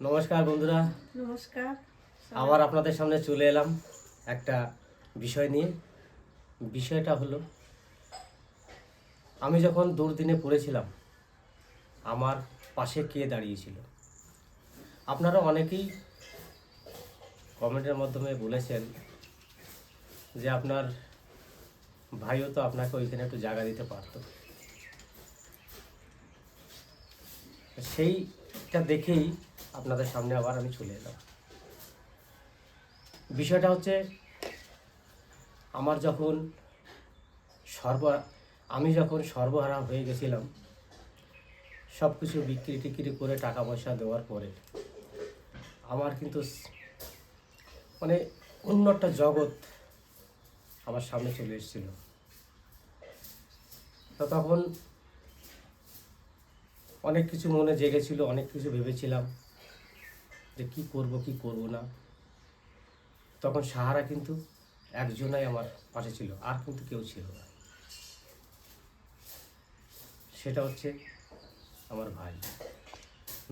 নমস্কার বন্ধুরা। নমস্কার। আবার আপনাদের সামনে চলে এলাম একটা বিষয় নিয়ে। বিষয়টা হলো আমি যখন দুর্দিনে পড়েছিলাম আমার পাশে কে দাঁড়িয়েছিল? আপনারা অনেকেই কমেন্টের মাধ্যমে বলেছেন যে আপনার ভাইও তো আপনাকে ওইখানে একটু জায়গা দিতে পারতো। সেইটা দেখেই আপনাদের সামনে আবার আমি চলে এলাম। বিষয়টা হচ্ছে, আমার যখন সর্ব, আমি যখন সর্বহারা হয়ে গেছিলাম সব কিছু বিক্রি টিক্রি করে টাকা পয়সা দেওয়ার পরে, আমার কিন্তু মানে অন্য একটা জগৎ আমার সামনে চলে এসেছিল। তো তখন অনেক কিছু মনে জেগেছিল, অনেক কিছু ভেবেছিলাম। যে কি করব কি করব না। তখন সাহারা কিন্তু একজনাই আমার পাশে ছিল, আর কিন্তু কেউ ছিল না। সেটা হচ্ছে আমার ভাই,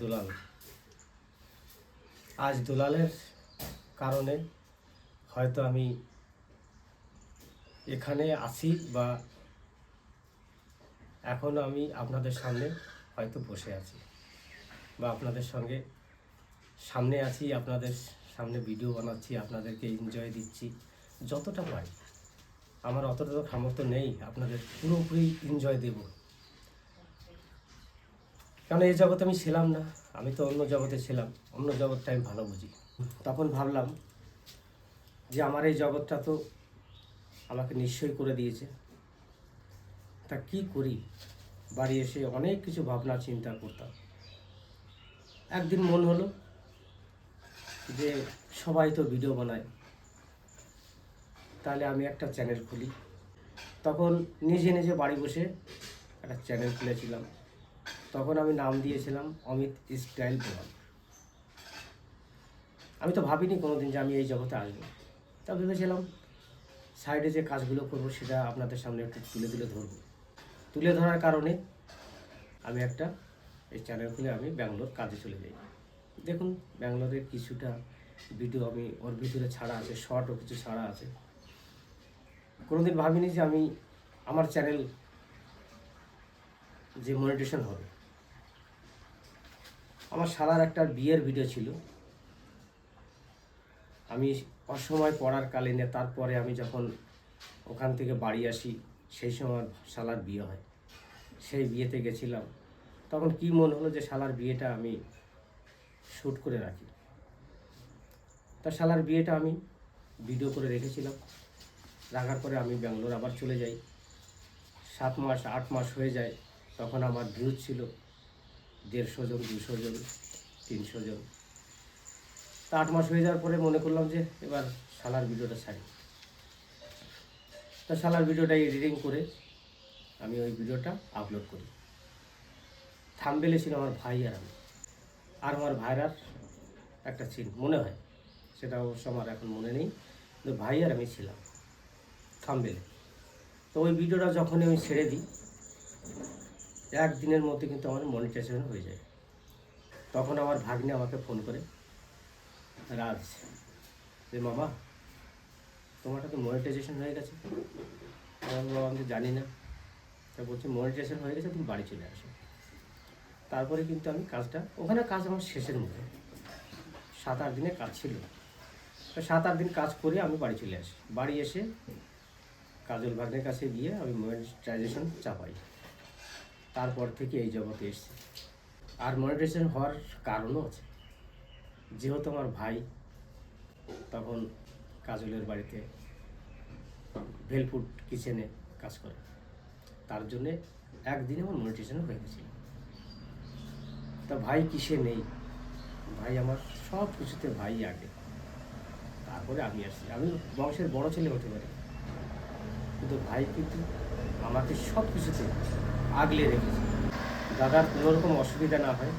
দুলাল। আজ দুলালের কারণে হয়তো আমি এখানে আসি বা এখনও আমি আপনাদের সামনে হয়তো বসে আছি বা আপনাদের সঙ্গে সামনে আছি, আপনাদের সামনে ভিডিও বানাচ্ছি, আপনাদেরকে এনজয় দিচ্ছি। যতটা পারি। আমার অতটা তো সামর্থ্য নেই, আপনাদের পুরোপুরি এনজয় দেব। কারণ এই জগতে আমি ছিলাম না? আমি তো অন্য জগতে ছিলাম, অন্য জগৎটা আমি ভালো বুঝি। তখন ভাবলাম যে আমার এই জগৎটা তো আমাকে নিশ্চয় করে দিয়েছে। তা কি করি? বাড়ি এসে অনেক কিছু ভাবনা চিন্তা করতাম। একদিন মন হলো যে সবাই তো ভিডিও বানায়। তাহলে আমি একটা চ্যানেল খুলি। তখন নিজে নিজে বাড়ি বসে একটা চ্যানেল খুলেছিলাম। তখন আমি নাম দিয়েছিলাম অমিত স্টাইল ব্লগ আমি তো ভাবিনি কোনোদিন যে আমি এই জগতে আসব। তা ভেবেছিলাম সাইডে যে কাজগুলো করব সেটা আপনাদের সামনে একটু তুলে তুলে ধরবো। তুলে ধরার কারণে আমি একটা এই চ্যানেল খুলে আমি ব্যাঙ্গালোর কাজে চলে যাই। দেখুন, ব্যাঙ্গালোরের কিছুটা ভিডিও আমি ওর ভিতরে ছাড়া আছে শর্টও কিছু ছাড়া আছে। কোনোদিন ভাবিনি যে আমি আমার চ্যানেল যে মনিটেশন হবে। আমার শালার একটা বিয়ের ভিডিও ছিল। আমি অসময় পড়ার কালীনে তারপরে আমি যখন ওখান থেকে বাড়ি আসি, সেই সময় শালার বিয়ে হয়। সেই বিয়েতে গেছিলাম। তখন কি মনে হলো যে শালার বিয়েটা আমি শ্যুট করে রাখি। তা শালার বিয়েটা আমি ভিডিও করে রেখেছিলাম। রাখার পরে আমি ব্যাঙ্গালোর আবার চলে যাই। সাত মাস, আট মাস হয়ে যায়, তখন আমার ভিউজ ছিল দেড়শো জন, দুশো জন, তিনশো জন। তা আট মাস হয়ে যাওয়ার পরে মনে করলাম যে এবার শালার ভিডিওটা ছাড়ি। তা শালার ভিডিওটা এডিটিং করে আমি ওই ভিডিওটা আপলোড করি। থামবেলে ছিল আমার ভাই আর আমি। আর আমার ভাইরার একটা চিন মনে হয়। সেটা অবশ্য আমার এখন মনে নেই। কিন্তু ভাই আর আমি ছিলাম থামবেলে। তো ওই ভিডিওটা যখনই আমি ছেড়ে দিই, একদিনের মধ্যে কিন্তু আমার মনিটাইজেশন হয়ে যায়। তখন আমার ভাগ্নে আমাকে ফোন করে, রাজ যে মামা, তোমারটা তো মনিটাইজেশন হয়ে গেছে। আমার বাবা আমি জানি না। তা বলছে মনিটাইজেশন হয়ে গেছে, তুমি বাড়ি চলে আসো। তারপরে কিন্তু আমি কাজটা ওখানে কাজ আমার শেষের মুখে সাত আট দিনের কাজ ছিল। তো সাত আট দিন কাজ করে আমি বাড়ি চলে আসি। বাড়ি এসে কাজল ভাগ্নের কাছে গিয়ে আমি মনিটাইজেশন চাপাই। তারপর থেকে এই জগতে এসেছি। আর মনিটাইজেশন হওয়ার কারণও আছে। যেহেতু আমার ভাই তখন কাজলের বাড়িতে ভেলফুড কিচেনে কাজ করে। তার জন্যে একদিনে আমার মনিটাইজেশন হয়ে গেছিল। তা ভাই কিসে নেই? ভাই আমার সব কিছুতে ভাই আগে। তারপরে আমি আসছি আমি বংশের বড় ছেলে হতে পারি। কিন্তু ভাই কিন্তু আমাকে সব কিছুতে আগলে রেখেছে। দাদার কোনো রকম অসুবিধা না হয়,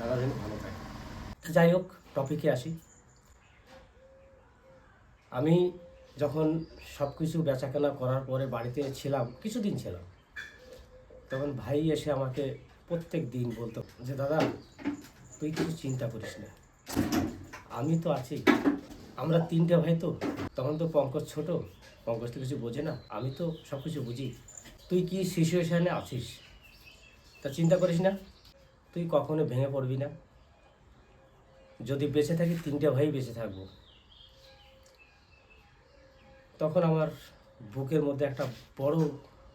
দাদা যেন ভালো থাকে। যাই হোক টপিকে আসি। আমি যখন সব কিছু বেচাকেনা করার পরে বাড়িতে ছিলাম, কিছুদিন ছিলাম, তখন ভাই এসে আমাকে প্রত্যেক দিন বলতো যে, দাদা, তুই কিছু চিন্তা করিস না। আমি তো আছি। আমরা তিনটে ভাই তো। তখন তো পঙ্কজ ছোট। পঙ্কজ তো কিছু বোঝে না। আমি তো সব কিছু বুঝি। তুই কি সিচুয়েশানে আছিস? তা চিন্তা করিস না। তুই কখনো ভেঙে পড়বি না। যদি বেঁচে থাকি, তিনটে ভাই বেঁচে থাকব। তখন আমার বুকের মধ্যে একটা বড়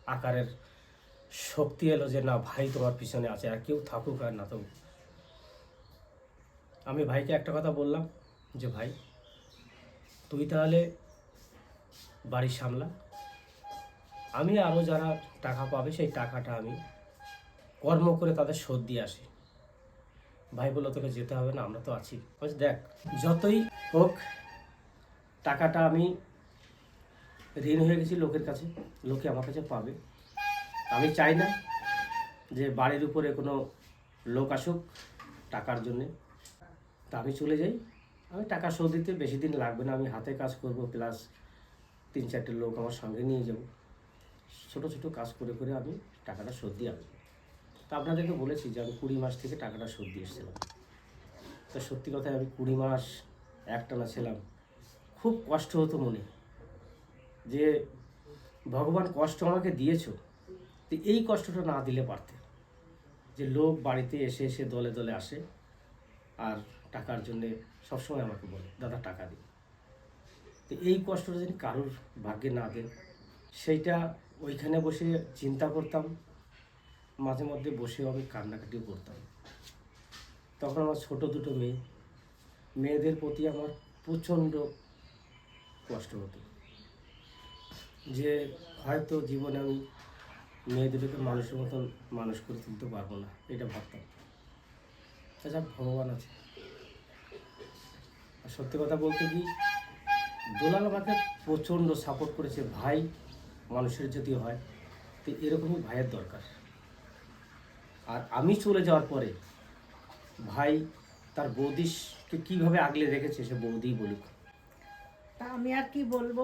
আকারের শক্তি এলো যে, না ভাই, তোমার পিছনে আছে, আর কেউ থাকুক আর না থাকুক। আমি ভাইকে একটা কথা বললাম যে, ভাই, তুই তাহলে বাড়ি সামলা। আমি আরও যারা টাকা পাবে, সেই টাকাটা আমি কর্ম করে তাদের শোধ দিয়ে আসি। ভাই বলল, তোকে যেতে হবে না, আমরা তো আছি। বলছি, দেখ, যতই হোক, টাকাটা আমি ঋণ হয়ে গেছি লোকের কাছে, লোকে আমার কাছে পাবে। আমি চাই না যে বাড়ির উপরে কোনো লোক আসুক টাকার জন্যে। তা আমি চলে যাই। আমি টাকা শোধ দিতে বেশি দিন লাগবে না। আমি হাতে কাজ করব প্লাস তিন চারটে লোক আমার সঙ্গে নিয়ে যাব। ছোট ছোট কাজ করে করে আমি টাকাটা শোধ দিয়ে আসব। তা আপনাদেরকে বলেছি যে আমি কুড়ি মাস থেকে টাকাটা শোধ দিয়ে এসেছিলাম। তা সত্যি কথায় আমি কুড়ি মাস একটানা ছিলাম। খুব কষ্ট হতো মনে। যে ভগবান কষ্ট আমাকে দিয়েছ তো এই কষ্টটা না দিলে পারতে। যে লোক বাড়িতে এসে এসে দলে দলে আসে আর টাকার জন্যে সবসময় আমাকে বলে, দাদা, টাকা দিন তো এই কষ্টটা যদি কারোর ভাগ্যে না দেন, সেইটা ওইখানে বসে চিন্তা করতাম, মাঝে মধ্যে বসেও আমি কান্নাকাটিও করতাম। তখন আমার ছোট দুটো মেয়ে, মেয়েদের প্রতি আমার প্রচণ্ড কষ্ট হতো। যে হয়তো জীবনে আমি মেয়েদেরকে মানুষের মতন মানুষ করে তুলতে পারব না, এটা ভাবতাম। তাছাড়া ভগবান আছে। আর সত্যি কথা বলতে কি, দোলাল আমাকে প্রচণ্ড সাপোর্ট করেছে, ভাই মানুষের যদি হয়, তো এরকমই ভাইয়ের দরকার। আর আমি চলে যাওয়ার পরে, ভাই তার বৌদিকে কীভাবে আগলে রেখেছে সে বৌদিই বলুক। তা আমি আর কি বলব?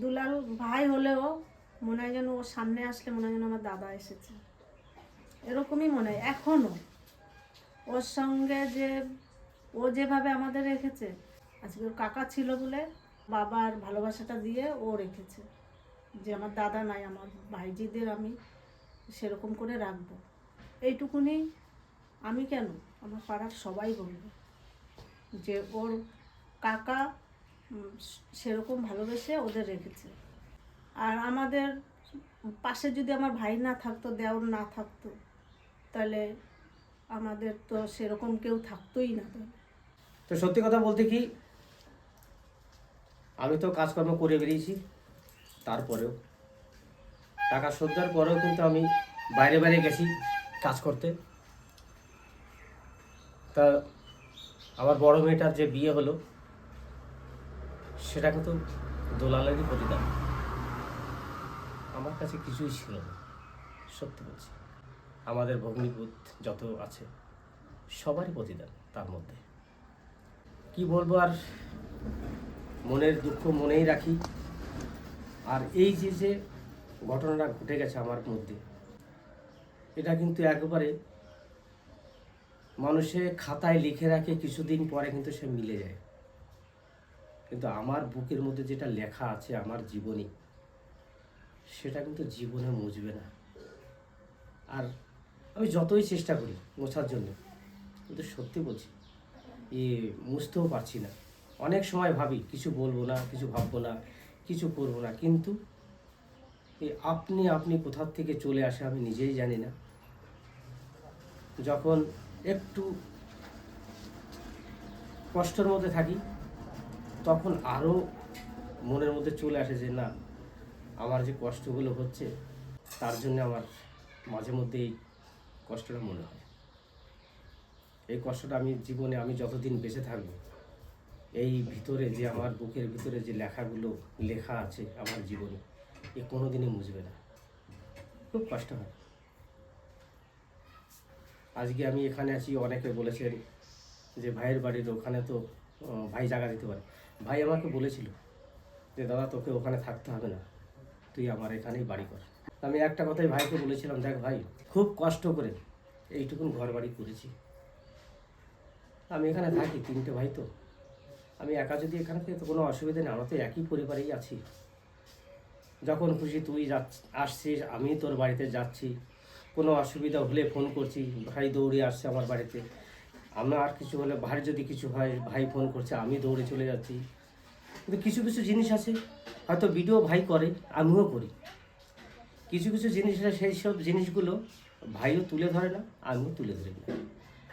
দুলাল ভাই হলেও মনে হয় যেন ওর সামনে আসলে মনে হয় যেন আমার দাদা এসেছে। এরকমই মনে হয়। এখনও ওর সঙ্গে যে, ও যেভাবে আমাদের রেখেছে, আজকে ওর কাকা ছিল বলে বাবার ভালোবাসাটা দিয়ে ও রেখেছে। যে আমার দাদা নাই, আমার ভাইজিদের আমি সেরকম করে রাখব। এইটুকুনি আমি কেন? আমার পাড়ার সবাই বলবে যে ওর কাকা সেরকম ভালোবেসে ওদের রেখেছে। আর আমাদের পাশে যদি আমার ভাই না থাকতো, দেওর না থাকতো, তাহলে আমাদের তো সেরকম কেউ থাকতোই না তো সত্যি কথা বলতে কি, আমি তো কাজকর্ম করে বেরিয়েছি, তারপরেও। টাকা শোধ দেওয়ার পরেও কিন্তু আমি বাইরে বাইরে গেছি কাজ করতে। তা আমার বড় মেয়েটার যে বিয়ে হলো, সেটা কিন্তু দোলালেরই প্রতিদান। আমার কাছে কিছুই ছিল না, সত্যি বলছি। আমাদের ভগ্নিপুত যত আছে, সবারই প্রতিদান তার মধ্যে। কি বলব আর, মনের দুঃখ মনেই রাখি। আর এই যে যে ঘটনাটা ঘটে গেছে আমার মধ্যে, এটা কিন্তু একবারে মানুষে খাতায় লিখে রাখে, কিছুদিন পরে কিন্তু সে মিলে যায়। কিন্তু আমার বুকের মধ্যে যেটা লেখা আছে, আমার জীবনী সেটা কিন্তু জীবনে মুছবে না। আর আমি যতই চেষ্টা করি মোছার জন্য, কিন্তু সত্যি বলছি, এ মুছতেও পারছি না। অনেক সময় ভাবি, কিছু বলব না, কিছু ভাববো না, কিছু করব না, কিন্তু এই আপনি আপনি কোথার থেকে চলে আসে আমি নিজেই জানি না। যখন একটু কষ্টের মধ্যে থাকি, তখন আরও মনের মধ্যে চলে আসে যে, না আমার যে কষ্টগুলো হচ্ছে, তার জন্য আমার মাঝে মধ্যে এই কষ্টটা মনে হয়। এই কষ্টটা আমি জীবনে আমি যতদিন বেঁচে থাকব, এই ভিতরে যে আমার বুকের ভিতরে যে লেখাগুলো লেখা আছে আমার জীবনে, এ কোনো দিনই মুছবে না। খুব কষ্ট হয়। আজকে আমি এখানে আছি, অনেকে বলেছেন যে ভাইয়ের বাড়ির ওখানে তো ভাই জায়গা দিতে পারে। ভাই আমাকে বলেছিল যে, দাদা, তোকে ওখানে থাকতে হবে না। তুই আমার এখানেই বাড়ি কর। আমি একটা কথাই ভাইকে বলেছিলাম, দেখ ভাই, খুব কষ্ট করে এইটুকুন ঘর বাড়ি করেছি। আমি এখানে থাকি, তিনটে ভাই তো। আমি একা যদি এখানে থেকে তো কোনো অসুবিধা নেই, আমরা তো একই পরিবারেই আছি। যখন খুশি তুই আসছিস, আমি তোর বাড়িতে যাচ্ছি। কোনো অসুবিধা হলে ফোন করছি, ভাই দৌড়ে আসছে আমার বাড়িতে। আমার কিছু হলে, ভাই যদি কিছু হয়, ভাই ফোন করছে, আমি দৌড়ে চলে যাচ্ছি। কিন্তু কিছু কিছু জিনিস আছে। হয়তো ভিডিও ভাই করে, আমিও করি। কিছু কিছু জিনিস সেই সব জিনিসগুলো ভাইও তুলে ধরে না, আমিও তুলে ধরি না।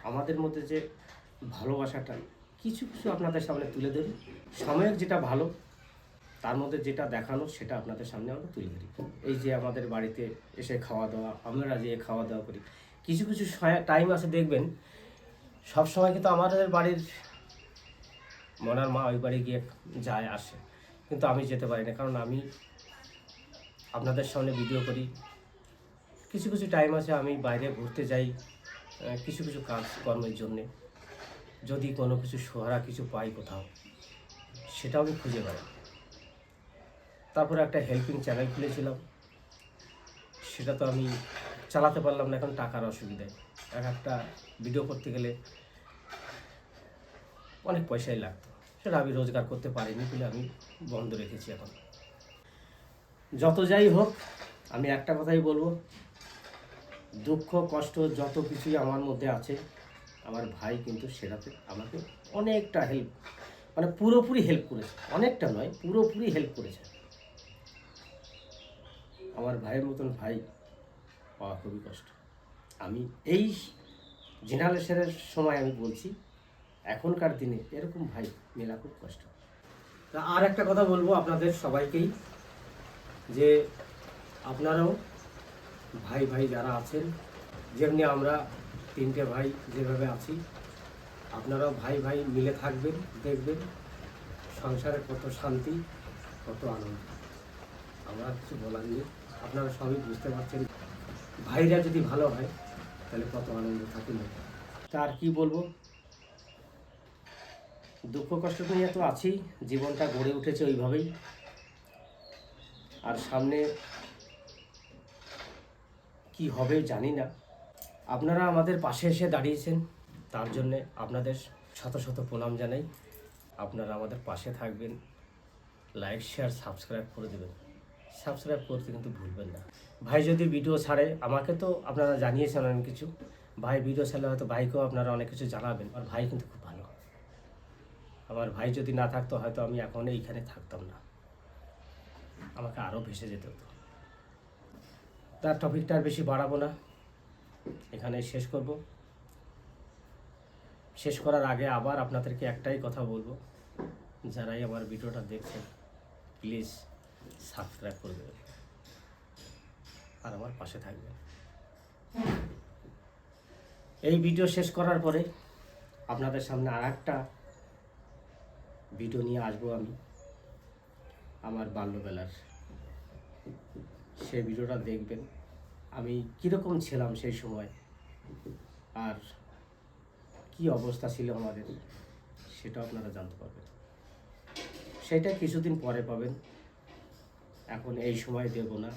আমাদের মধ্যে যে ভালোবাসাটা, কিছু কিছু আপনাদের সামনে তুলে ধরি। সাময়িক যেটা ভালো, তার মধ্যে যেটা দেখানো, সেটা আপনাদের সামনে আমরা তুলে ধরি। এই যে আমাদের বাড়িতে এসে খাওয়া দাওয়া আমরা যে খাওয়া দাওয়া করি। কিছু কিছু টাইম আছে, দেখবেন সব সময় কিন্তু আমাদের বাড়ির মনার মা ওই বাড়ি গিয়ে যায়, আসে। কিন্তু আমি যেতে পারি না কারণ আমি আপনাদের সামনে ভিডিও করি। কিছু কিছু টাইম আছে আমি বাইরে ঘুরতে যাই কিছু কিছু কাজ কর্মের জন্যে। যদি কোনো কিছু সোহারা কিছু পাই কোথাও, সেটাও আমি খুঁজে পাই। তারপরে একটা হেল্পিং চ্যানেল খুলেছিলাম। সেটা তো আমি চালাতে পারলাম না, এখন টাকার অসুবিধায় এক একটা ভিডিও করতে গেলে অনেক পয়সাই লাগতো। সেটা আমি রোজগার করতে পারিনি বলে আমি বন্ধ রেখেছি এখন। যত যাই হোক, আমি একটা কথাই বলব। দুঃখ, কষ্ট, যত কিছুই আমার মধ্যে আছে, আমার ভাই কিন্তু সেটাতে আমাকে অনেকটা হেল্প মানে পুরোপুরি হেল্প করেছে। অনেকটা নয়, পুরোপুরি হেল্প করেছে। আমার ভাইয়ের মতন ভাই পাওয়া খুবই কষ্ট। আমি এই জেনারেশনের সময় আমি বলছি এখনকার দিনে এরকম ভাই মেলা খুব কষ্ট। তা আর একটা কথা বলব আপনাদের সবাইকেই, যে আপনারাও ভাই ভাই যারা আছেন, যেমনি আমরা তিনটে ভাই যেভাবে আছি, আপনারাও ভাই ভাই মিলে থাকবেন, দেখবেন সংসারে কত শান্তি, কত আনন্দ। আমরা কিছু বলার নেই, আপনারা সবই বুঝতে পারছেন। ভাইরা যদি ভালো হয়, তাহলে কত আনন্দ থাকে না। তার কি বলব? দুঃখ কষ্ট নিয়ে তো আছেই, জীবনটা গড়ে উঠেছে ওইভাবেই। আর সামনে কি হবে জানি না। আপনারা আমাদের পাশে এসে দাঁড়িয়েছেন, তার জন্যে আপনাদের শত শত প্রণাম জানাই। আপনারা আমাদের পাশে থাকবেন, লাইক, শেয়ার, সাবস্ক্রাইব করে দেবেন। সাবস্ক্রাইব করতে কিন্তু ভুলবেন না। ভাই যদি ভিডিও ছাড়ে, আমাকে তো আপনারা জানিয়েছেন অনেক কিছু। ভাই ভিডিও ছাড়লে হয়তো ভাইকেও আপনারা অনেক কিছু জানাবেন, আর ভাই কিন্তু আমার ভাই যদি না থাকতো, হয়তো আমি এখন এইখানে থাকতাম না। আমাকে আরও ভেসে যেতে হতো। তার টপিকটা আর বেশি বাড়াবো না। এখানে শেষ করব। শেষ করার আগে আবার আপনাদেরকে একটাই কথা বলব। যারাই আমার ভিডিওটা দেখছেন, প্লিজ সাবস্ক্রাইব করে দেবেন। আর আমার পাশে থাকবেন। এই ভিডিও শেষ করার পরে আপনাদের সামনে আর একটা ভিডিও নিয়ে আসব আমি আমার বাল্যবেলার। সেই ভিডিওটা দেখবেন। আমি কীরকম ছিলাম সেই সময়? আর কি অবস্থা ছিল আমাদের? সেটা আপনারা জানতে পারবেন। সেটা কিছুদিন পরে পাবেন। এখন এই সময় দেব না।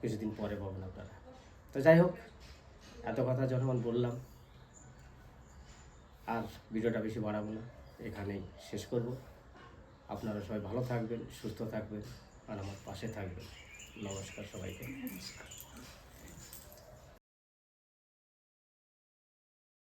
কিছুদিন পরে পাবেন আপনারা। তো যাই হোক, এত কথা যখন বললাম, আর ভিডিওটা বেশি বাড়াবো না। এখানেই শেষ করব। আপনারা সবাই ভালো থাকবেন, সুস্থ থাকবেন আর আমার পাশে থাকবেন। নমস্কার সবাইকে। নমস্কার।